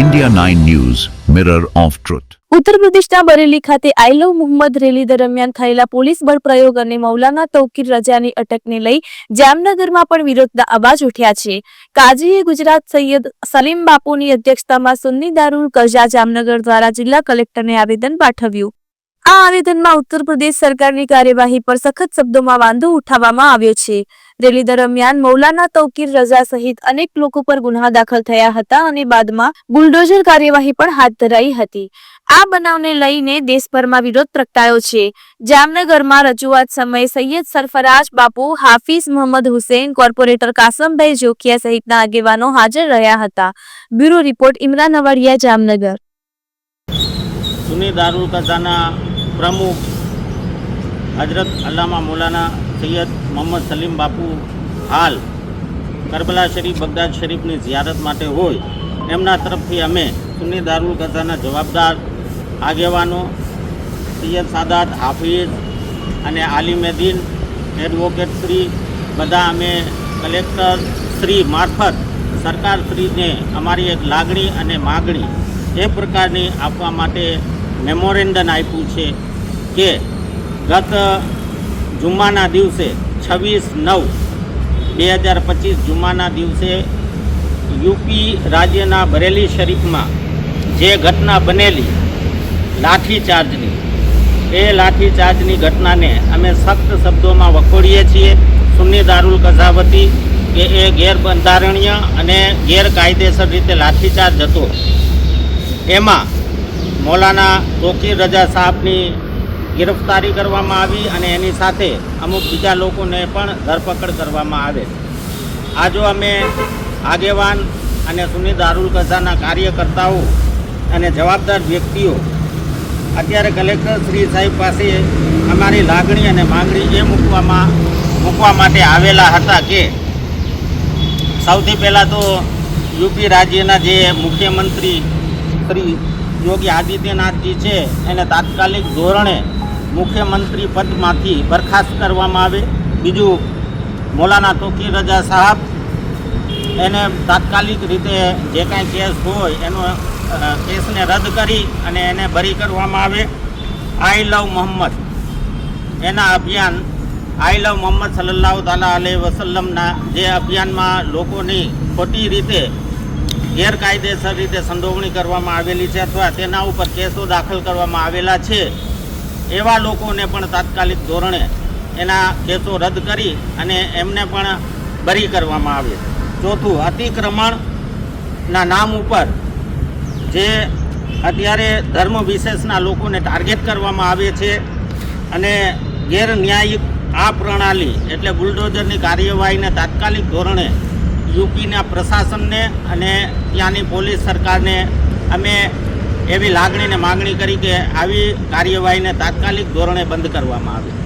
India 9 news mirror of truth ઉત્તર પ્રદેશના બરેલી ખાતે આઈ લવ મુહમ્મદ રેલી દરમિયાન થયેલા પોલીસ બળ પ્રયોગ અને મૌલાના તૌકીર રજાની અટકને લઈ જામનગરમાં પણ વિરોધના અવાજ ઉઠ્યા છે. કાઝીએ ગુજરાત સૈયદ સલીમ બાપુની અધ્યક્ષતામાં સુન્ની દારૂલ કજા જામનગર દ્વારા જિલ્લા કલેક્ટરને આવેદન પાઠવ્યું. આ આવેદનમાં ઉત્તર પ્રદેશ સરકારની કાર્યવાહી પર સખત શબ્દોમાં વાંધો ઉઠાવવામાં આવ્યો છે. રેલી દરમિયાન મૌલાના તૌકીર રજા સહિત અનેક લોકો પર ગુન્હા દાખલ થયા હતા અને બાદમાં બુલડોઝર કાર્યવાહી પણ હાથ ધરાઈ હતી. આ બનાવને લઈને દેશભરમાં વિરોધ પ્રગટાયો છે. જામનગરમાં રજૂઆત સમયે સૈયદ સરફરાજ બાપુ, હાફિઝ મોહમ્મદ હુસેન, કોર્પોરેટર કાસમભાઈ જોખિયા સહિતના આગેવાનો હાજર રહ્યા હતા. Bureau report, Imran Awadiya Jamnagar. સુની Darul પ્રમુખ હજરત અલ્લામા મૌલાના સૈયદ મોહમ્મદ સલીમ બાપુ હાલ કરબલા શરીફ બગદાદ શરીફની ઝિયારત માટે હોય, એમના તરફથી અમે સુન્ની દારૂલ કથાના જવાબદાર આગેવાનો સૈયદ સાદાત હાફિઝ અને આલિમેદીન એડવોકેટ શ્રી, બધા અમે કલેક્ટર શ્રી મારફત સરકાર શ્રીને અમારી એક લાગણી અને માગણી એ પ્રકારની આપવા માટે મેમોરેન્ડમ આપ્યું છે કે ગત જુમ્માના દિવસે છવ્વીસ નવ બે હજાર પચીસ જુમ્માના દિવસે યુપી રાજ્યના બરેલી શરીફમાં જે ઘટના બનેલી લાઠીચાર્જની એ લાઠીચાર્જની ઘટનાને અમે સખ્ત શબ્દોમાં વખોડીએ છીએ. સુન્ની દારૂલ કઝાવતી, કે એ ગેરબંધારણીય અને ગેરકાયદેસર રીતે લાઠીચાર્જ હતો. એમાં મૌલાના તોકીર રજા સાહેબની ગિરફ્તારી કરવામાં આવી અને એની સાથે અમુક બીજા લોકોને પણ ધરપકડ કરવામાં આવે. આજો અમે આગેવાન અને સુની દારૂલ કઝાના કાર્યકર્તાઓ અને જવાબદાર વ્યક્તિઓ, અત્યારે કલેક્ટર શ્રી સાહેબ પાસે અમારી લાગણી અને માંગણી એ મૂકવામાં, મૂકવા માટે આવેલા હતા કે સૌથી પહેલાં તો યુપી રાજ્યના જે મુખ્યમંત્રી શ્રી યોગી આદિત્યનાથજી છે, એને તાત્કાલિક ધોરણે મુખ્યમંત્રી પદમાંથી બરખાસ્ત કરવામાં આવે. બીજું મૌલાના તોકી રજા સાહેબ. એને તાત્કાલિક રીતે જે કાંઈ કેસ હોય એનો કેસને રદ કરી અને એને બરી કરવામાં આવે. I love Muhammad. એના અભિયાન, આઈ લવ મોહમ્મદ સલ્લાહ તાલા અલી વસલ્લમના જે અભિયાનમાં લોકોની ખોટી રીતે, ગેરકાયદેસર રીતે સંડોવણી કરવામાં આવેલી છે અથવા તેના ઉપર કેસો દાખલ કરવામાં આવેલા છે. એવા લોકોને પણ તાત્કાલિક ધોરણે એના કેસો રદ કરી અને એમને પણ બરી કરવામાં આવે. ચોથું, અતિક્રમણના નામ ઉપર જે અત્યારે ધર્મ વિશેષના લોકોને ટાર્ગેટ કરવામાં આવે છે અને ગેરન્યાયિક આ પ્રણાલી એટલે બુલડોઝરની કાર્યવાહીને તાત્કાલિક ધોરણે યુપીના પ્રશાસનને અને ત્યાંની પોલીસ સરકારને અમે એવી લાગણીને માગણી કરી કે આવી કાર્યવાહીને તાત્કાલિક ધોરણે બંધ કરવામાં આવે.